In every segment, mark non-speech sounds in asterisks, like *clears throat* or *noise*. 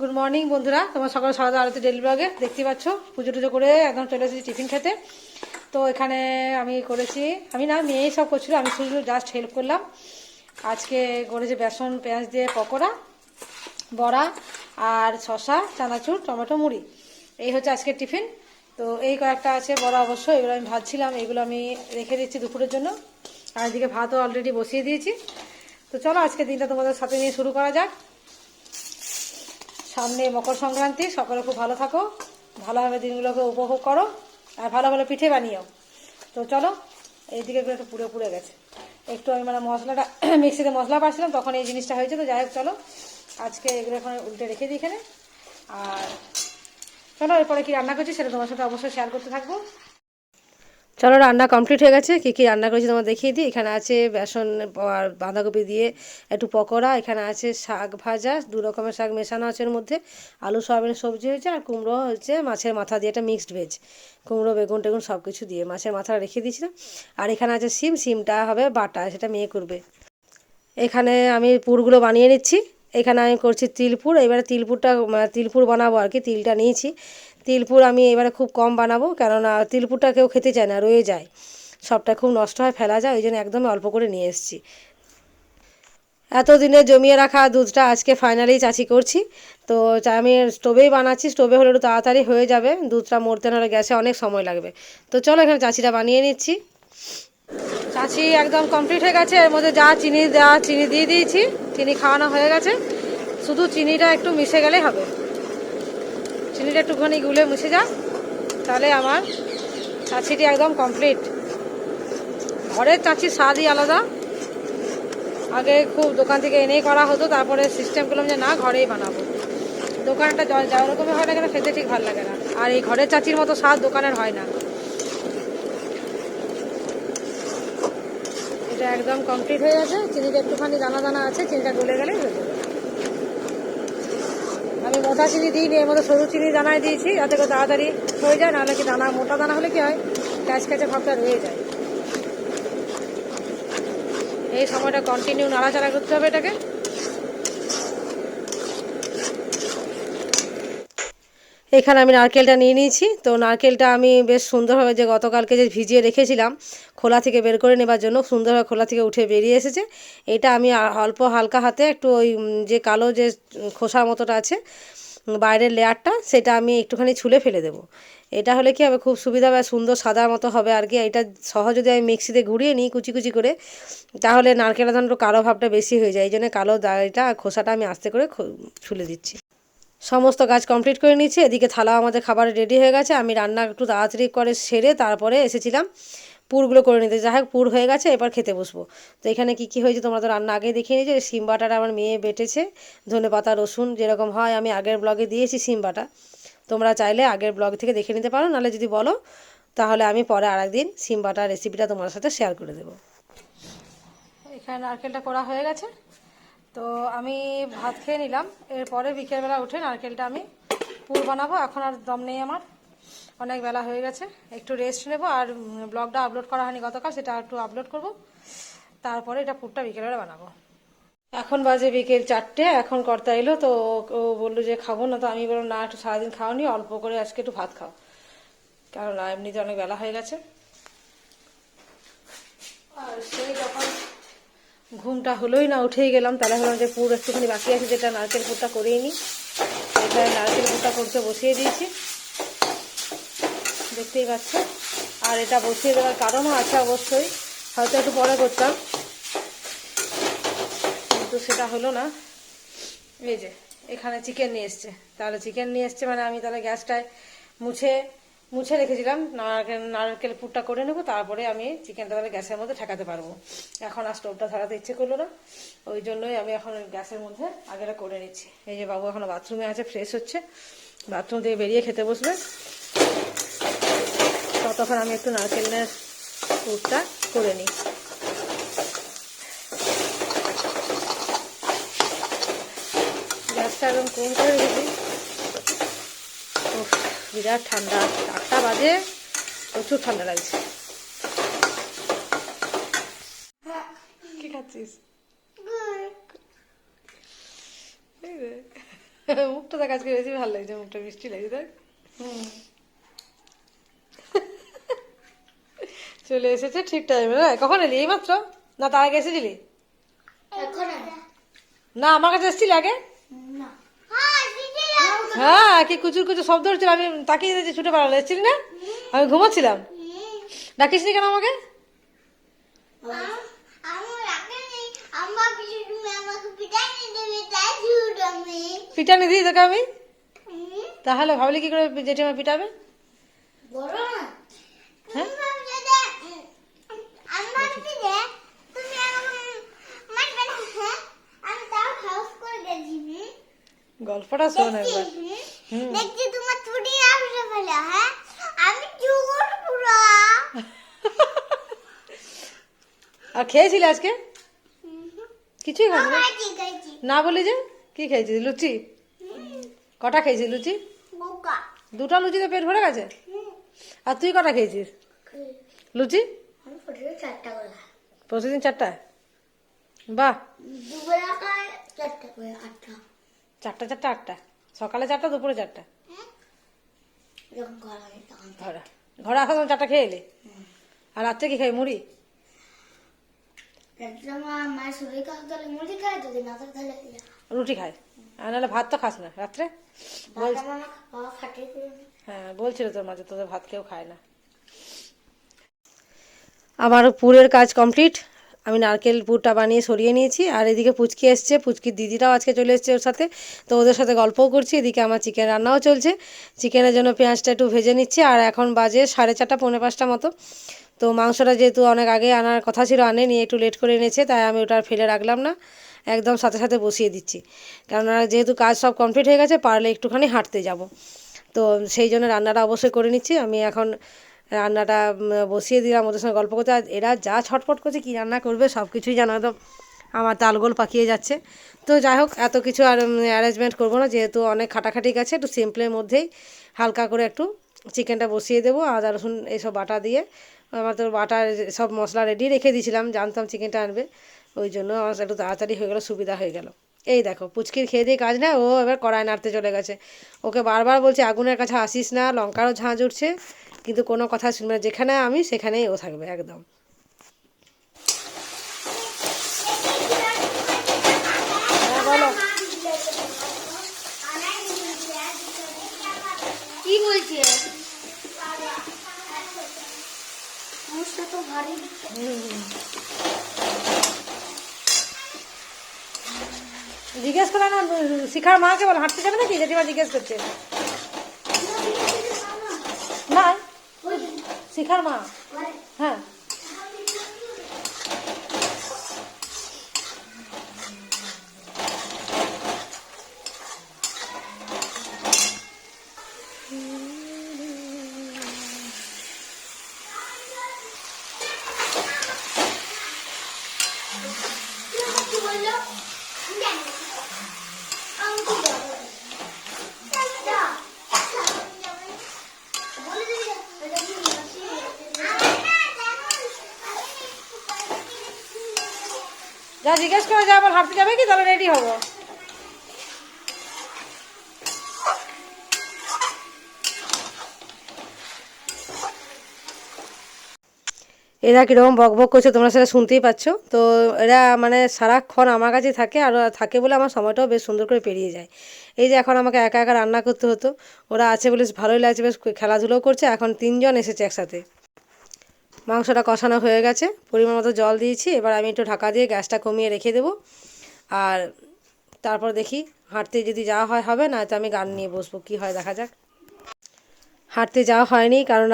Good morning বন্ধুরা। তোমার সকাল সারাদা আরতি ডেলি ব্লগে দেখতে পাচ্ছ। পুজো টুজো করে একদম চলে এসেছি টিফিন খেতে। তো এখানে আমি করেছি, আমি না, মেয়েই সব করছিল, আমি শুধু জাস্ট হেল্প করলাম। আজকে করেছি বেসন, পেঁয়াজ দিয়ে পকোড়া, বড়া আর শশা চানাচুর, টমেটো, মুড়ি। এই হচ্ছে আজকের টিফিন তো এই কয়েকটা আছে বড়া অবশ্য, এগুলো আমি ভাজছিলাম, এগুলো আমি রেখে দিচ্ছি দুপুরের জন্য। আর এদিকে ভাতও অলরেডি বসিয়ে দিয়েছি। তো চলো আজকে দিনটা তোমাদের সাথে নিয়ে শুরু করা যাক। সামনে মকর সংক্রান্তি, সকলে খুব ভালো থাকো, ভালোভাবে দিনগুলোকে উপভোগ করো, আর ভালো ভালো পিঠে বানিয়েও তো চলো, এইদিকে এগুলো একটু পুড়ে পুড়ে গেছে। একটু আমি মানে মশলাটা, *clears throat* মিক্সিতে মশলা পাচ্ছিলাম তখন এই জিনিসটা হয়েছে, তো যাই হোক, চলো। আজকে এগুলো এখন উল্টে রেখে দিই এখানে। আর চলো, এরপরে কি রান্না করছি সেটা তোমার সাথে অবশ্যই শেয়ার করতে থাকব। চলো, রান্না কমপ্লিট হয়ে গেছে। কী কী রান্না করেছি তোমার দেখিয়ে দিই। এখানে আছে বেসন, আর বাঁধাকপি দিয়ে একটু পকোড়া। এখানে আছে শাক ভাজা, দু রকমের শাক মেশানো আছে এর মধ্যে। আলু, সয়াবিনের সবজি হয়েছে, আর কুমড়ো হচ্ছে মাছের মাথা দিয়ে একটা মিক্সড ভেজ কুমড়ো, বেগুন, টেগুন সব কিছু দিয়ে মাছের মাথাটা রেখে দিয়েছিলাম। আর এখানে আছে সিম সিমটা হবে বাটা, সেটা মেয়ে করবে। এখানে আমি পুরগুলো বানিয়ে নিচ্ছি। এখানে আমি করছি তিলপুর। এবারে তিলপুরটা, তিলপুর বানাবো আর কি, তিলটা নিয়েছি। তিলপুর আমি এবারে খুব কম বানাবো কেননা তিলপুরটা কেউ খেতে চায় না, রয়ে যায়। সবটা খুব নষ্ট হয়, ফেলা যায়, ওই জন্য একদমই অল্প করে নিয়ে এসেছি। এতদিনে জমিয়ে রাখা দুধটা আজকে ফাইনালি চাচি করছি। তো আমি স্টোভেই বানাচ্ছি স্টোভে হলে একটু তাড়াতাড়ি হয়ে যাবে, দুধটা মরতে নাহলে গ্যাসে অনেক সময় লাগবে। তো চলো এখানে চাচিটা বানিয়ে নিচ্ছি। চাচি একদম কমপ্লিট হয়ে গেছে, এর মধ্যে যা চিনি দেওয়া, চিনি দিয়ে দিয়েছি, চিনি খাওয়ানো হয়ে গেছে। শুধু চিনিটা একটু মিশে গেলেই হবে। চিনিটা একটুখানি গুলে মুছে যা, তাহলে আমার চাচিটি একদম কমপ্লিট ঘরের চাচির স্বাদই আলাদা। আগে খুব দোকান থেকে এনেই করা হতো, তারপরে সিস্টেম করলাম যে না ঘরেই বানাবো। দোকানটা যা রকমের হয় না কেন খেতে ঠিক ভালো লাগে না। আর এই ঘরের চাচির মতো স্বাদ দোকানের হয় না। এটা একদম কমপ্লিট হয়ে গেছে। চিনিটা একটুখানি দানা দানা আছে, চিনিটা গলে গেলেই হয়ে যাবে। মোটা চিনি দিইনি, এর মধ্যে সরু চিনি দানায় দিয়েছি, যাতে করে তাড়াতাড়ি হয়ে যায়, নাহলে কি দানা, মোটা দানা হলে কি হয়? ক্যাচ ক্যাচে ভাবটা রয়ে যায়। এই সময়টা কন্টিনিউ নাড়াচাড়া করতে হবে এটাকে। এখানে আমি নারকেলটা নিয়ে নিয়েছি। তো নারকেলটা আমি বেশ সুন্দরভাবে যে গতকালকে যে ভিজিয়ে রেখেছিলাম, খোলা থেকে বের করে নেবার জন্য সুন্দরভাবে খোলা থেকে উঠে বেরিয়ে এসেছে। এটা আমি অল্প হালকা হাতে একটু ওই যে কালো যে খোসার মতোটা আছে বাইরের লেয়ারটা, সেটা আমি একটুখানি ছুলে ফেলে দেবো। এটা হলে কি হবে, খুব সুবিধা হবে সুন্দর সাদার মতো হবে। আর কি, এটা সহজ যদি আমি মিক্সিতে ঘুরিয়ে নিই কুচি কুচি করে, তাহলে নারকেলের ধরুন কালো ভাবটা বেশি হয়ে যায়। এই জন্য কালো দাড়িটা খোসাটা আমি আস্তে করে ছুলে দিচ্ছি। সমস্ত কাজ কমপ্লিট করে নিয়েছি। এদিকে থালা আমাদের খাবার রেডি হয়ে গেছে। আমি রান্না একটু তাড়াতাড়ি করে সেরে তারপরে এসেছিলাম। পুরগুলো করে নিতে। যাই হোক, পুর হয়ে গেছে, এবার খেতে বসবো। তো এখানে কি কি হয়েছে তোমরা তো রান্না আগে দেখিয়ে নিয়েছো। সিম বাটাটা আমার মেয়ে বেটেছে, ধনে পাতা, রসুন, যেরকম হয় আমি আগের ব্লগে দিয়েছি সিম বাটা। তোমরা চাইলে আগের ব্লগ থেকে দেখে নিতে পারো, নাহলে যদি বলো, তাহলে আমি পরে আরেকদিন সিম বাটার রেসিপিটা তোমার সাথে শেয়ার করে দেবো। এখানে নারকেলটা করা হয়ে গেছে। তো আমি ভাত খেয়ে নিলাম। এরপরে বিকেলবেলা উঠে নারকেলটা আমি পুর বানাবো। এখন আর দম নেই আমার। অনেক বেলা হয়ে গেছে। একটু রেস্ট নেব। আর ব্লগটা আপলোড করা হয়নি গতকাল, সেটা একটু আপলোড করব। তারপরে এটা পুরটা বিকেলবেলা বানাবো। এখন বাজে বিকেল চারটে। এখন কর্তা এলো, তো ও বলল যে খাব না। তো আমি বললাম, না, একটু সারাদিন খাওনি। অল্প করে আজকে একটু ভাত খাও। কারণ এমনিতে অনেক বেলা হয়ে গেছে। আর সেই যখন ঘুমটা হলোই না, উঠেই গেলাম। তাহলে হলাম যে পুর একটুখানি বাকি আছে, যেটা নারকেল পুরটা করেই নিই। এখানে নারকেল পুরটা করতে বসিয়ে দিয়েছি। দেখতেই পাচ্ছ? আর এটা বসিয়ে দেওয়ার কারণও আছে অবশ্যই। হয়তো একটু পরে করতাম। কিন্তু সেটা হলো না। এই যে, এখানে চিকেন নিয়ে এসছে। তাহলে চিকেন নিয়ে এসছে মানে আমি তাহলে গ্যাসটায় মুছে মুছে রেখেছিলাম, নারকেল নারকেল পুরটা করে নেব, তারপরে আমি চিকেনটা তাহলে গ্যাসের মধ্যে ঠেকাতে পারব। এখন আর স্টোভটা ধরাতে ইচ্ছে করল না, ওই জন্যই আমি এখন গ্যাসের মধ্যে আগেটা করে নিচ্ছি। এই যে বাবু এখন বাথরুমে আছে ফ্রেশ হচ্ছে বাথরুম থেকে বেরিয়ে খেতে বসবে। ততক্ষণ আমি একটু নারকেলের পুরটা করে নিই। গ্যাসটা একদম কম করে রেখেছি। বিরাট ঠান্ডা চারটা বাজে প্রচুর ঠান্ডা লাগছে। কি খাচ্ছিস। মুখটা দেখ আজকে বেশি ভালো লাগছে মুখটা মিষ্টি লাগছে দেখ। চলে এসেছে ঠিক টাইমে না কখন এলি? এই মাত্র? না তার আগে এসেছিলি? না আমার কাছে এসেছিলি আগে? হ্যাঁ হ্যাঁ কি কুচুর কুচুর শব্দ হচ্ছিল, আমি তাকিয়ে দিয়েছি ছুটে পারলে এসেছিলি না? আমি ঘুমাচ্ছিলাম। ডাকিসনি কেন আমাকে? পিটানি দিই তোকে আমি? তাহলে ভাবলি কি করে জেঠিমা পিটাবে? হ্যাঁ? গল্পটা শোন একবার। দেখছি তোমার ছুটি আসবে বলে হ্যাঁ? আমি জোর পুরো। আর খেয়েছিলি আজকে? কিছুই আমার না বলি যে? কি খেয়েছিস লুচি? কটা খেয়েছিস লুচি? দুটো লুচিতে পেট ভরে গেছে? আর তুই কটা খেয়েছিস? লুচি? প্রতিদিন চারটা বাহ। চারটা চারটা আটটা? সকালে চারটা দুপুরে চারটা। যখন ঘর ঘরে। আসার সময় চারটা খেয়ে এলি? আর রাত্রে কি খাই মুড়ি? খায়। রুটি খাই আর নাহলে ভাত তো খাস না। রাত্রে? হ্যাঁ বলছিল তোর মাঝে তোদের ভাত কেউ খায় না। আমার পুরের কাজ কমপ্লিট। আমি নারকেল পুরটা বানিয়ে সরিয়ে নিয়েছি, আর এদিকে পুচকি এসছে, পুচকির দিদিরাও আজকে চলে এসছে ওর সাথে। তো ওদের সাথে গল্পও করছি, এদিকে আমার চিকেন রান্নাও চলছে। চিকেনের জন্য পেঁয়াজটা একটু ভেজে নিচ্ছি, আর এখন বাজে সাড়ে চারটা, পৌনে পাঁচটা মতো। তো মাংসটা যেহেতু অনেক আগে আনার কথা ছিল, আনেনি, একটু লেট করে এনেছে, তাই আমি ওটা ফেলে রাখলাম না। একদম সাথে সাথে বসিয়ে দিচ্ছি। কেননা যেহেতু কাজ সব কমপ্লিট হয়ে গেছে, পারলে একটুখানি হাঁটতে যাব। তো সেই জন্য রান্নাটা অবশ্যই করে নিচ্ছি। আমি এখন রান্নাটা বসিয়ে দিলাম ওদের সঙ্গে গল্প করতে। আর এরা যা ছটফট করছে, কী রান্না করবে সব কিছুই যেন একদম আমার তালগোল পাকিয়ে যাচ্ছে। তো যাই হোক, এত কিছু আর অ্যারেঞ্জমেন্ট করব না, যেহেতু অনেক খাটাখাটি গেছে, একটু সিম্পলের মধ্যেই হালকা করে একটু চিকেনটা বসিয়ে দেবো, আদা, রসুন এইসব বাটা দিয়ে। আমার তো বাটার সব মশলা রেডি রেখে দিয়েছিলাম, জানতাম চিকেনটা আনবে। ওই জন্য আমার একটু তাড়াতাড়ি হয়ে গেলো, সুবিধা হয়ে গেল। এই দেখো, পুচকির খেয়ে দিয়ে কাজ না, ও এবার কড়াই নাড়তে চলে গেছে। ওকে বারবার বলছে, আগুনের কাছে আসিস না, লঙ্কারও ঝাঁজ উঠছে। কিন্তু কোনো কথা শুনবে না। যেখানে আমি সেখানেই ও থাকবে একদম। হ্যাঁ বলো। কি বলছে? তো ভারী। জিজ্ঞেস করে না শিখার মাকে বল হাঁটতে যাবে নাকি? জেঠিমা জিজ্ঞেস করছে না শিখার মা হ্যাঁ কি বলল আমি কি যাব বলে দিবি যা জিজ্ঞেস করে যা আবার হাঁটতে যাবে কি? তাহলে রেডি হব। এরা কীরকম বক বক করছে তোমরা সেটা শুনতেই পাচ্ছ। তো এরা মানে সারাক্ষণ আমার কাছেই থাকে আর থাকে বলে আমার সময়টাও বেশ সুন্দর করে পেরিয়ে যায়। এই যে এখন আমাকে একা একা রান্না করতে হতো, ওরা আছে বলে ভালোই লাগছে, বেশ খেলাধুলোও করছে, এখন তিনজন এসেছে একসাথে। মাংসটা কষানো হয়ে গেছে। পরিমাণ মতো জল দিয়েছি। এবার আমি একটু ঢাকা দিয়ে গ্যাসটা কমিয়ে রেখে দেবো। আর তারপর দেখি হাঁটতে যদি যাওয়া হয়, হবে না, তো আমি গান নিয়ে বসবো। কি হয় দেখা যাক। হাঁটতে যাওয়া হয়নি, কারণ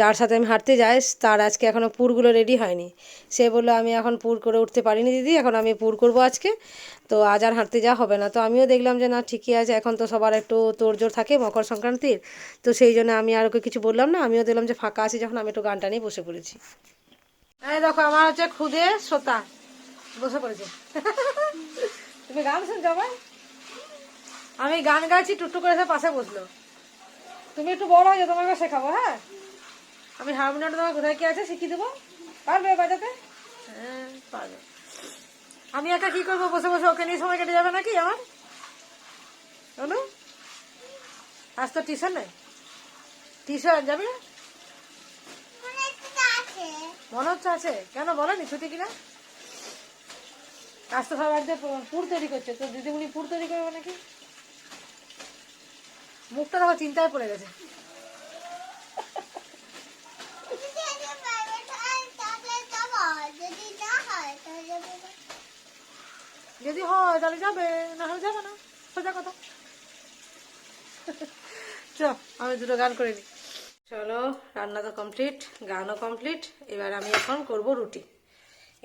যার সাথে আমি হাঁটতে যাই, তার আজকে এখনও পুরগুলো রেডি হয়নি। সে বলল, আমি এখন পুর করে উঠতে পারিনি দিদি, এখন আমি পুর করব আজকে। তো আজ আর হাঁটতে যাওয়া হবে না। তো আমিও দেখলাম যে, না, ঠিকই আছে, এখন তো সবার একটু তোড়জোড় থাকে মকর সংক্রান্তির। তো সেই জন্য আমি আর ওকে কিছু বললাম না, আমিও দেখলাম যে, ফাঁকা আছে, যখন আমি একটু গানটা নিয়ে বসে পড়েছি। এই দেখো, আমার হচ্ছে খুদে শ্রোতা। বসে পড়েছে। *laughs* তুমি গান শুনছো আমি গান গাইছি, টুকটুক করে পাশে বসল। তুমি একটু বড় হয়ে যাও তোমাকে শেখাবো হ্যাঁ? আমি হারমোনিয়ামটা তোমার কোথায় কি আছে শিখিয়ে দেবো। পারবে বাজাতে? হ্যাঁ পারবে। আমি একা কি করব? বসে বসে ওকে নিয়ে সময় কেটে যাবে নাকি আমার? অনু? আজ তো টিউশন নেই? টিউশন যাবি না? মনে হচ্ছে আছে। কেন বলেনি? ছুটি কিনা? আজ তো সব পু- পুর তৈরি করছে। তো দিদিমণি পুর তৈরি করবে নাকি? মুখটা দেখো, চিন্তায় পড়ে গেছে। যদি হয়, তাহলে যাব, না হলে যাবে না। সোজা কথা। চল, আমি দুটো গান করে নিই চলো, রান্না তো কমপ্লিট গানও কমপ্লিট এবার আমি এখন করব রুটি।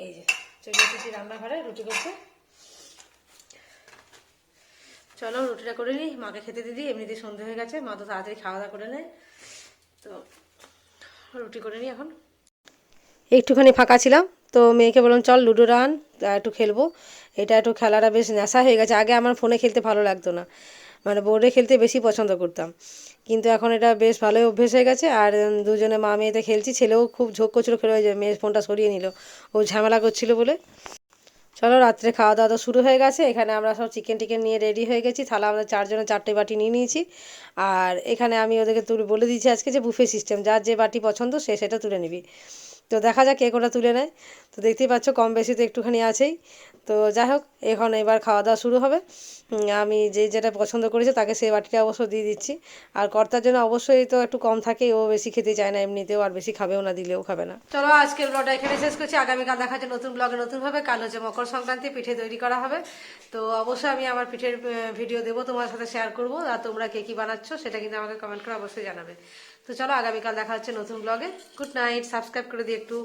এই যে, চলে এসেছি রান্নাঘরে, রুটি করতে। চলো, রুটিটা করে নিই মাকে খেতে দিদি এমনিতে সন্ধে হয়ে গেছে। মা তো তাড়াতাড়ি খাওয়া দাওয়া করে নেয়। তো রুটি করে নিই এখন। একটুখানি ফাঁকা ছিলাম, তো মেয়েকে বললাম, চল, লুডো রান একটু খেলব। এটা একটু খেলাটা বেশ নেশা হয়ে গেছে। আগে আমার ফোনে খেলতে ভালো লাগতো না। মানে বোর্ডে খেলতে বেশি পছন্দ করতাম। কিন্তু এখন এটা বেশ ভালোই অভ্যেস হয়ে গেছে। আর দুজনে মা মেয়েতে খেলছি। ছেলেও খুব ঝোঁক করছিল খেলে ওই যে ফোনটা সরিয়ে নিল। ও ঝামেলা করছিল বলে। চলো রাত্রে খাওয়া দাওয়া তো শুরু হয়ে গেছে। এখানে আমরা সব চিকেন টিকেন নিয়ে রেডি হয়ে গেছি। তাহলে আমরা চারজনে চারটে বাটি নিয়ে নিয়েছি। আর এখানে আমি ওদেরকে তুলে বলে দিয়েছি আজকে যে বুফে সিস্টেম যার যে বাটি পছন্দ সে সেটা তুলে নিবি। তো দেখা যাক কে কোটা তুলে নেয়। তো দেখতেই পাচ্ছ কম বেশি তো একটুখানি আছেই। তো যাই হোক, এখন এবার খাওয়া দাওয়া শুরু হবে। আমি যে যেটা পছন্দ করেছে তাকে সেই বাটিটা অবশ্য দিয়ে দিচ্ছি। আর কর্তার জন্য অবশ্যই তো একটু কম থাকে ও বেশি খেতে চায় না এমনিতেও, আর বেশি খাবেও না, দিলেও খাবে না। চলো আজকের ব্লগটা এখানে শেষ করছি। আগামীকাল দেখা হচ্ছে নতুন ব্লগে নতুনভাবে কাল হচ্ছে মকর সংক্রান্তি, পিঠে তৈরি করা হবে। তো অবশ্যই আমি আমার পিঠের ভিডিও দেবো, তোমার সাথে শেয়ার করব। আর তোমরা কে কী বানাচ্ছ সেটা কিন্তু আমাকে কমেন্ট করে অবশ্যই জানাবে। তো চলো আগামীকাল দেখা হচ্ছে নতুন ব্লগে গুড নাইট সাবস্ক্রাইব করে দিই একটু।